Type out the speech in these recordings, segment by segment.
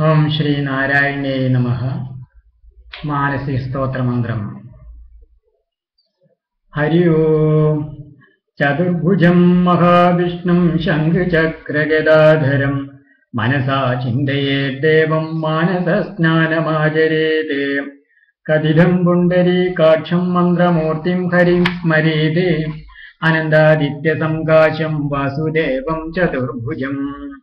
ഓം ശ്രീ നാരായണേ നമ. മാനസിക സ്തോത്രമന്ത്രം. ഹരി ഓം. ചതുർഭുജം മഹാവിഷ്ണും ശംഖുചക്രഗദാധരം. മനസാ ചിന്തയേദ്ദേവം മാനസസ്നാനമാചരേത്. കഥിതം പുണ്ടരീകാക്ഷം മന്ത്രമൂർത്തിം ഹരിം സ്മരേത്. അനന്താദിത്യസംകാശം വാസുദേവം ചതുർഭുജം.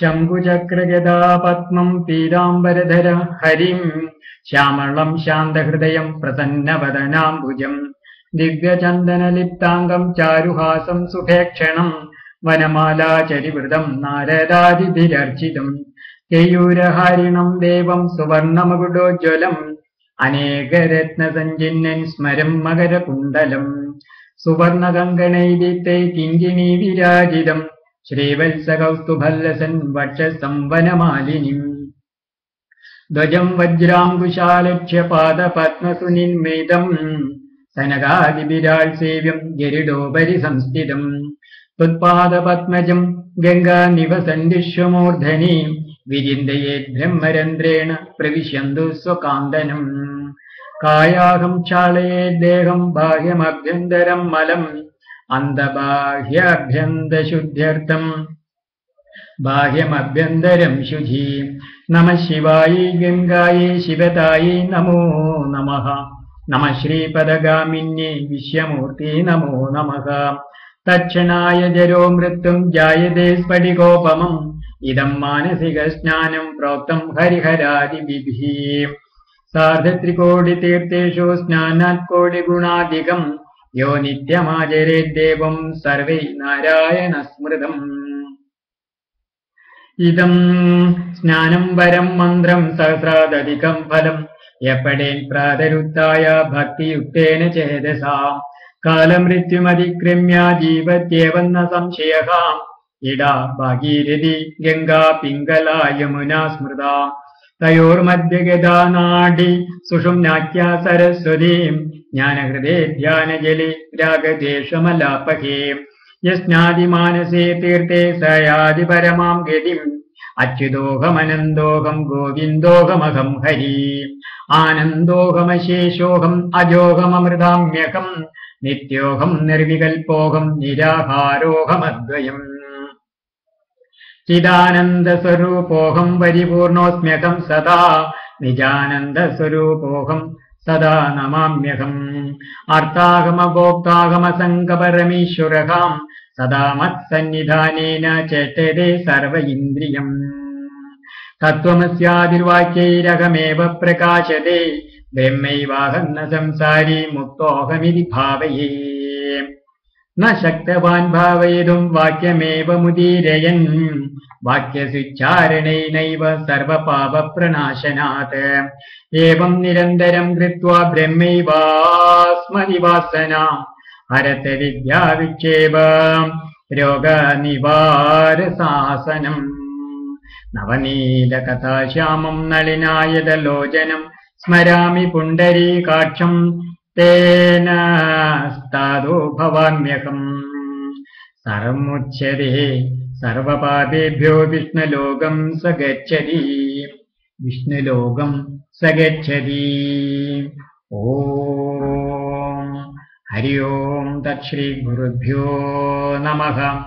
ശംഖുചക്രഗദാ പത്മം പീതാംബരധര ഹരിം. ശ്യാമളം ശാന്തഹൃദയം പ്രസന്നവദനാംബുജം. ദിവ്യചന്ദനലിപ്താംഗം ചാരുഹാസം സുഖേക്ഷണം വനമാലാചരിവൃതം നാരദാദിഭിരർച്ചിതം കേയൂരഹാരിണം ദേവം സുവർണമകുടോജ്വലം. അനേകരത്നസഞ്ജിന്നൻ സ്മരം മകരകുണ്ടലം സുവർണകങ്കണൈദിത്തെ കിങ്കിണീ വിരാജിതം. श्रीवत्सकौस्तुभल्लसन् वक्षसंवनमालिनीम् ध्वजम् वज्राङ्कुशालक्ष्यपादपद्मसुनिर्मितम् वज्राम्बुशालक्षपादपद्मसुनि सनकादिराल्सेव्यम् गिरिडोपरि संस्थितम् त्वत्पादपद्मजम् गङ्गानिवसन् विचिन्तयेत् ब्रह्मरन्ध्रेण प्रविशन्तु स्वकान्दनम्। कायाहम् क्षालये बाह्यमभ्यन्तरम् मलम्। അന്തബാഹ്യാഭ്യന്തശുദ്ധ്യർത്ഥം ബാഹ്യമഭ്യന്തരം ശുചി. നമ ശിവായി ഗംഗായി ശിവതായി നമോ നമ. നമ ശ്രീപദഗാമിന്യേ വിശ്വമൂർത്തി നമോ നമ. തക്ഷണായ ജരോ മൃത്യും ജായതേ സ്ഫടികോപമം. ഇതം മാനസിക സ്നാനം പ്രോക്തം ഹരിഹരാദിവിഭി സാർദ്ധത്രികോടി തീർത്ഥേഷു സ്നാനാത് കോടിഗുണാധികം യോ നിത്യമാചരേദ്ദേവം സർവൈ നാരായണ സ്മൃതം. ഇതം സ്നാനം വരം മന്ത്രം സഹസ്രാദധികം ഫലം. എപ്പടേൻ പ്രാതരുത്തായ ഭക്തിയുക്തേന ചേതസാ. കാലമൃത്യുമതിക്രമ്യ ജീവത്യേവന്ന സംശയ ഇടാ ഭാഗീരഥി ഗംഗാ പിംഗല യമുന സ്മൃത. തയോർമധ്യഗതാ നാടി സുഷുംനാഖ്യ സരസ്വതി. ജ്ഞാനഹൃദേ ഗോവിന്ദോഹമഹം ഹരി. ആനന്ദോഹമശേഷോഹം അജോഹമൃതാമ്യഹം നിത്യോഹം നിർവികൽപോഹം നിരാഹാരോഹമദ്വയം. ചിദാനന്ദസ്വരൂപോഹം പരിപൂർണോസ്മ്യഹം സദാ. നിജാനന്ദസ്വരൂപോഹം சதா நமாமியகம் அர்த்தாகம கோப்தாகம சங்கபரமீஸ்வரகாம் சதா மத் சந்நிதானேன சேட்டதே சர்வ இந்திரியம் தத்துவமஸ்யாதிர்வாக்கியைரகமேவ பிரகாசதே பிரம்மைவாகம் ந முக்தோகமிதி பாவையே ശക്തവാൻ ഭാവയതും വാക്യമേവ മുദീരയൻ. വാക്യസുച്ചാരണൈനൈവ സർവപാപപ്രണാശനാത് ഏവം നിരന്തരം കൃത്വാ ബ്രഹ്മൈവാസ്മനിവാസനാം ഹരത വിദ്യാവിക്ഷേപ. രോഗനിവാരസാസനം. നവനീലകഥാശ്യാമം നളിനായതലോചനം. സ്മരാമി പുണ്ടരീകാക്ഷം. तेनास्तादो भवाम्यहम्। सर्वमुच्यते सर्वपापेभ्यो विष्णुलोकम् स गच्छति विष्णुलोकम् स गच्छति ॐ हरि ओम् तत्श्रीगुरुभ्यो नमः।